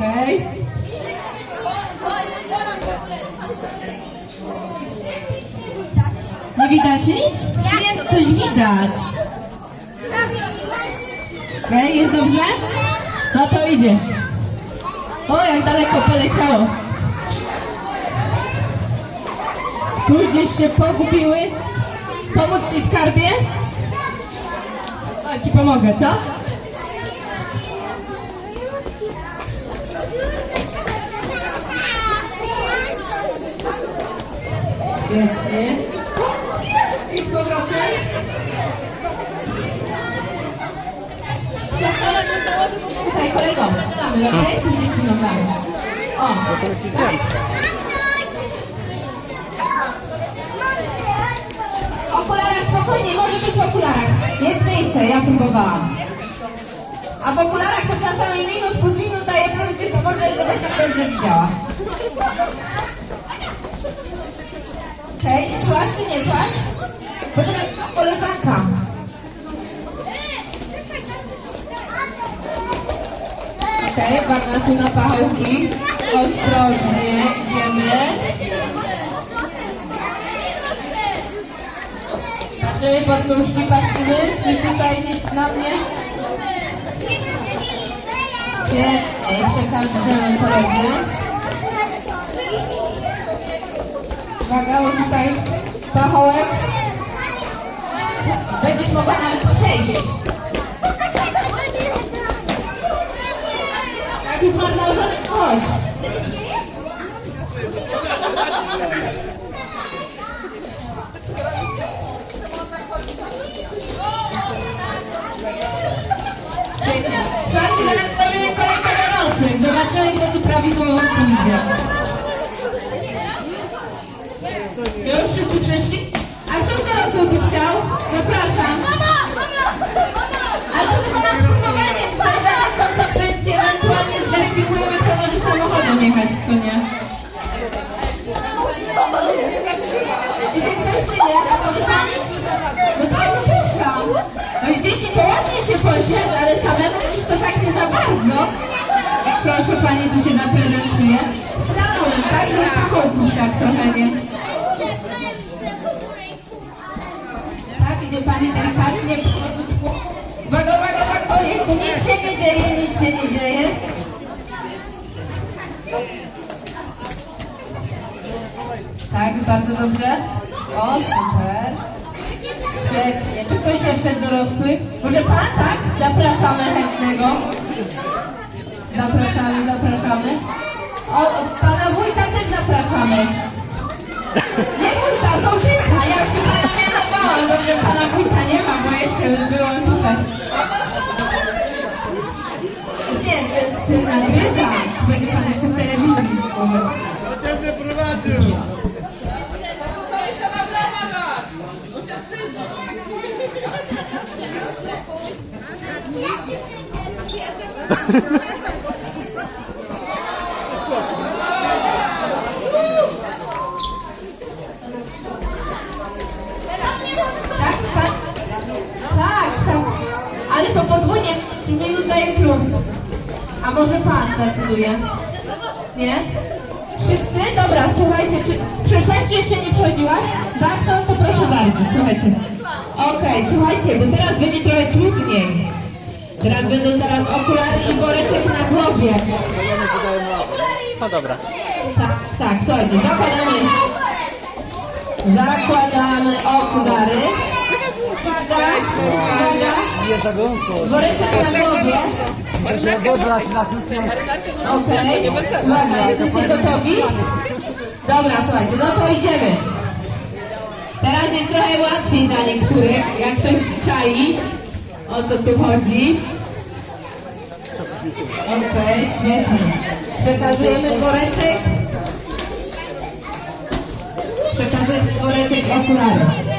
Okej. Nie widać nic? Coś widać. Okej, jest dobrze? No to idzie. O, jak daleko poleciało. Tu gdzieś się pogubiły. Pomóc ci skarbie? O, ci pomogę, co? Świetnie. I z powrotem. Tutaj kolego, damy, okej? Tu dziewczyną damy. O, w okularach spokojnie, może być w okularach. Jest miejsce, ja próbowałam. A w okularach to czasami minus plus minus daje plus, więc może to będzie dobrze widziała. Okej, szłaś czy nie szłaś? Poczekaj, koleżanka. Okej, okay, tu na pachołki. Ostrożnie, idziemy. Patrzymy pod nóżki, patrzymy, czy tutaj nic na mnie. Świetnie, przekażemy koledzy. Uwaga, bo tutaj pachołek. Będziesz mogła nawet przejść. Jak już masz nałożony, chodź. Świetnie. Słuchajcie, zaraz robimy kolejkę dorosłych. Zobaczymy, kto tu prawidłowo pójdzie. Już wszyscy przyszli? A kto z dorosłych by chciał? Zapraszam. Ale to tylko na spróbowanie. Wstajemy konsekwencje, ewentualnie zweryfikujemy, kto może samochodem jechać, kto nie. Idzie ktoś czy nie? No to zapraszam. No i dzieci to ładnie się pośmiać, ale samemu iść to tak nie za bardzo. Proszę pani, tu się zaprezentuje. Slalomem, tak? I na pachołków tak trochę nie. Tak, idzie pani delikatnie. Uwaga, uwaga, uwaga, ojejku, nic się nie dzieje, nic się nie dzieje. Tak, bardzo dobrze. O, super. Świetnie. Czy ktoś jeszcze z dorosłych? Może pan, tak? Zapraszamy chętnego. Zapraszamy, zapraszamy. O, pana wójta też zapraszamy. Nie wójta, sąsiedka. Ja się pana mianowałam. Dobrze, pana wójta nie ma, bo jeszcze byłam tutaj. Nie, to jest nagrywa. Będzie pan jeszcze w telewizji. Będę prowadził. Tak, daje plus. A może pan decyduje? Nie? Wszyscy? Dobra, słuchajcie, czy przeszłaś, czy jeszcze nie przechodziłaś? Tak, no to proszę bardzo, słuchajcie. Okej, słuchajcie, bo teraz będzie trochę trudniej. Teraz będą zaraz okulary i woreczek na głowie. No dobra. Tak, tak, słuchajcie, zakładamy. Zakładamy okulary. Uwaga, uwaga. Za gorąco. Woreczek na głowie. Muszę się rozebrać na chwilkę. Okej. Uwaga, jesteście gotowi? Dobra, słuchajcie, no to idziemy. Teraz jest trochę łatwiej dla niektórych, jak ktoś czai. O co tu chodzi. Okej, świetnie. Przekazujemy woreczek. Przekazujemy woreczek okulary.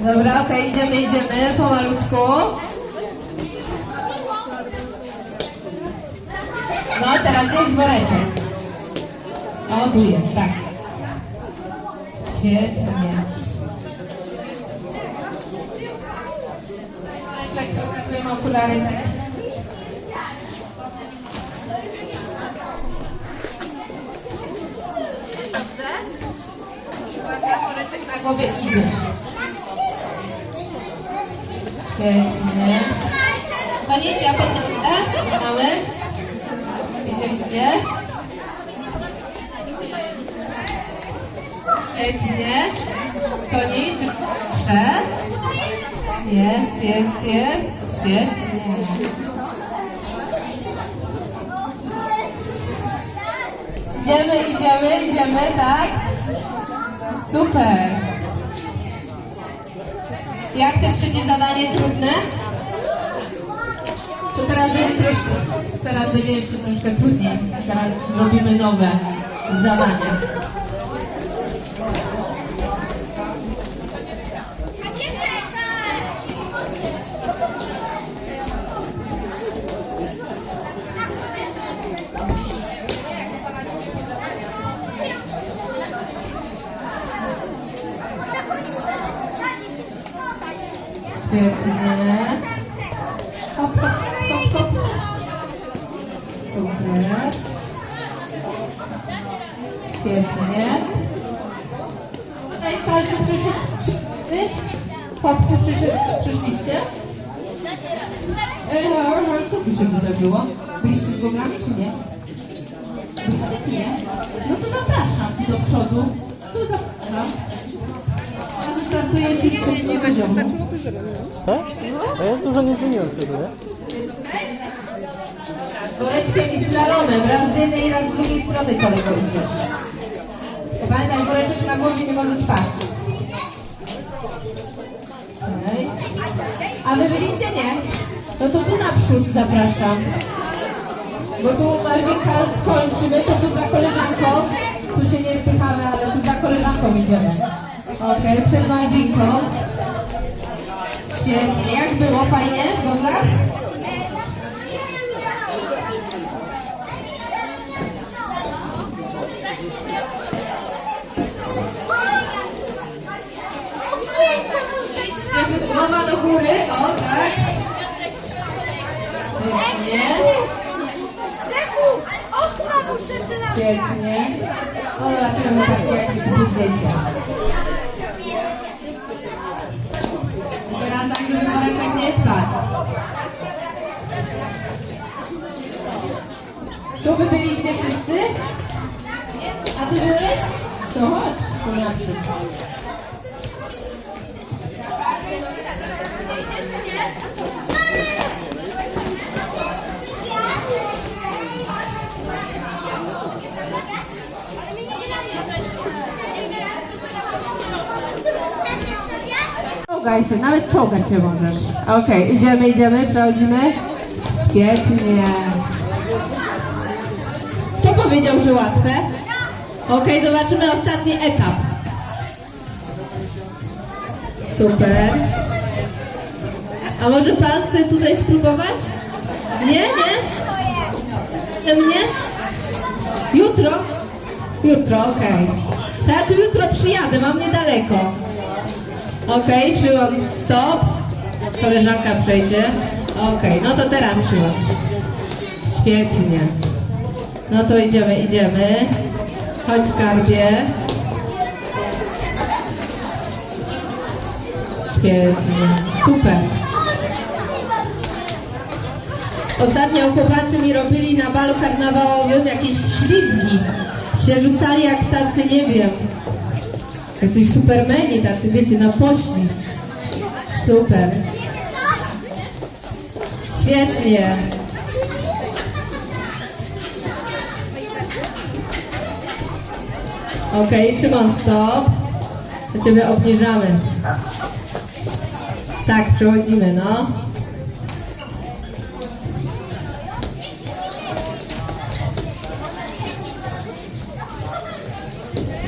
Dobra, okej, okay, idziemy, idziemy, pomalutku. No, teraz jest woreczek. O, tu jest, tak. Świetnie. Woreczek, pokazujemy okulary tak. też. na głowie idziesz. Świetnie. Panicie, a potem e? Mamy? Idziesz, idziesz. Świetnie. Koniec. Prze. Jest, jest, jest. Świetnie. Idziemy, idziemy, idziemy, tak? Super. Jak te trzecie zadanie trudne? To teraz będzie troszkę, teraz będzie jeszcze troszkę trudniej. Teraz robimy nowe zadanie. Co tu się wydarzyło? Byliście z górami, czy nie? Byliście, czy nie? No to zapraszam tu do przodu. Tu zapraszam. A Wystartujecie z trzeciego poziomu. Tak? A ja dużo nie zmieniłem wtedy, nie? Woreczkiem i slalomem, raz z jednej, raz z drugiej strony kolego idziesz. Pamiętaj, woreczek na głowie nie może spaść. Okej. A wy byliście nie? No to tu naprzód zapraszam. Bo tu Marwinka kończymy, to tu za koleżanką. Tu się nie wpychamy, ale tu za koleżanką idziemy. Okej, przed Marwinką. Świetnie. Jak było? Fajnie gądach? Głowa do góry, o tak. Świetnie, Okna muszę. O, zobaczymy takie, widzicie. I teraz tak, żeby woreczek nie spadł. Tu wy byliście wszyscy? A ty byłeś? To chodź, tu naprzód. Czołgaj się, nawet czołgać się możesz. Okej, idziemy, idziemy, przechodzimy. Świetnie. Kto powiedział, że łatwe? Okej, zobaczymy ostatni etap. Super. A może pan chce tutaj spróbować? Nie, nie? Ze mnie? Jutro? Jutro, okej. To ja tu jutro przyjadę, mam niedaleko. Okej, Szyłam, stop. Koleżanka przejdzie. Okej, no to teraz Szyłam. Świetnie. No to idziemy, idziemy. Chodź skarbie. Świetnie, super. Ostatnio chłopacy mi robili na balu karnawałowym jakieś ślizgi. Się rzucali jak tacy, nie wiem, Jacyś supermeni tacy, wiecie, na poślizg. Super. Świetnie. Okej, Szymon, stop. Do Ciebie obniżamy. Tak, przechodzimy, no.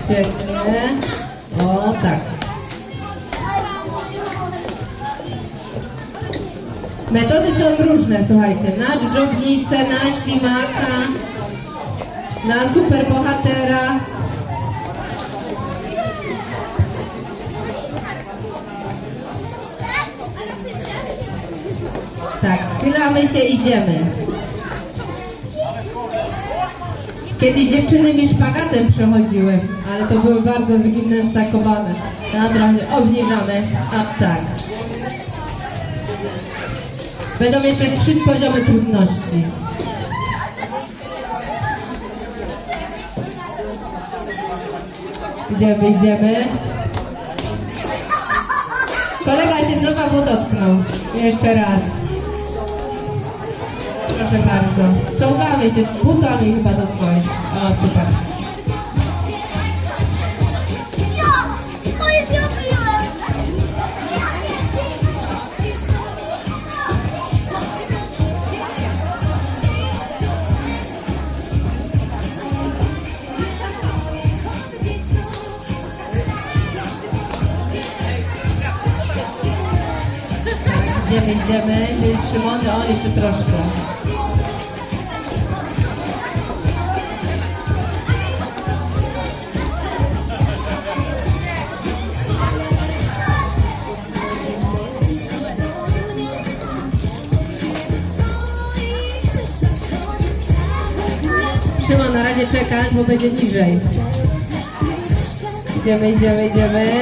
Świetnie. O tak. Metody są różne, słuchajcie. Na dżdżownicę, na ślimaka, na superbohatera. Tak, schylamy się, idziemy. Kiedyś dziewczyny mi szpagatem przechodziły, ale to były bardzo wygimne, stakowane. Dobra, obniżamy. A tak. Będą jeszcze trzy poziomy trudności. Idziemy, idziemy. Kolega się znowu dotknął. Jeszcze raz. Proszę bardzo. Czołgamy się butami chyba dotknąłeś. O, super. Idziemy, idziemy. Szymon, o, jeszcze troszkę. Razie czekać, bo będzie niżej. Idziemy, idziemy, idziemy.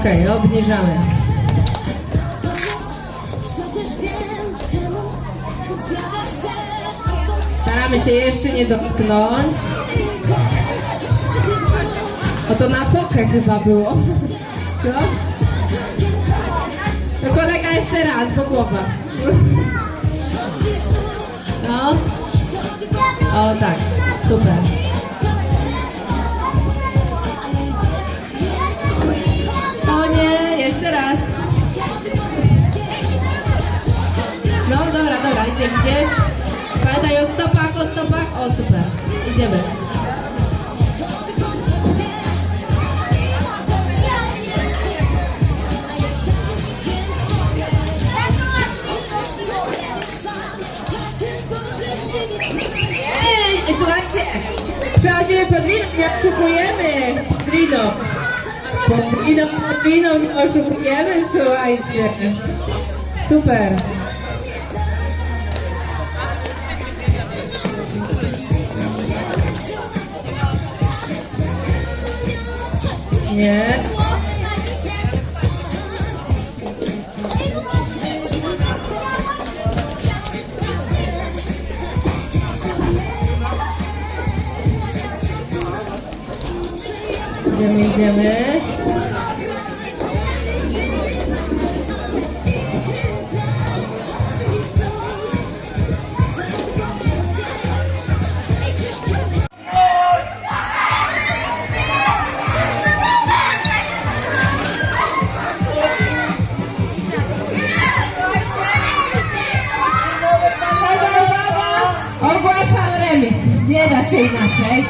Okej, obniżamy. Pojawia się Staramy się jeszcze nie dotknąć. O to na fokę chyba było. Co? No kolega jeszcze raz, bo głowa. No. O tak, super. O nie, jeszcze raz. No dobra, dobra, idziesz, idziesz. Pamiętaj o stopach, o stopach. Nie oszukujemy, słuchajcie. Super. Nie. Idziemy, idziemy. przemysł, nie da się inaczej.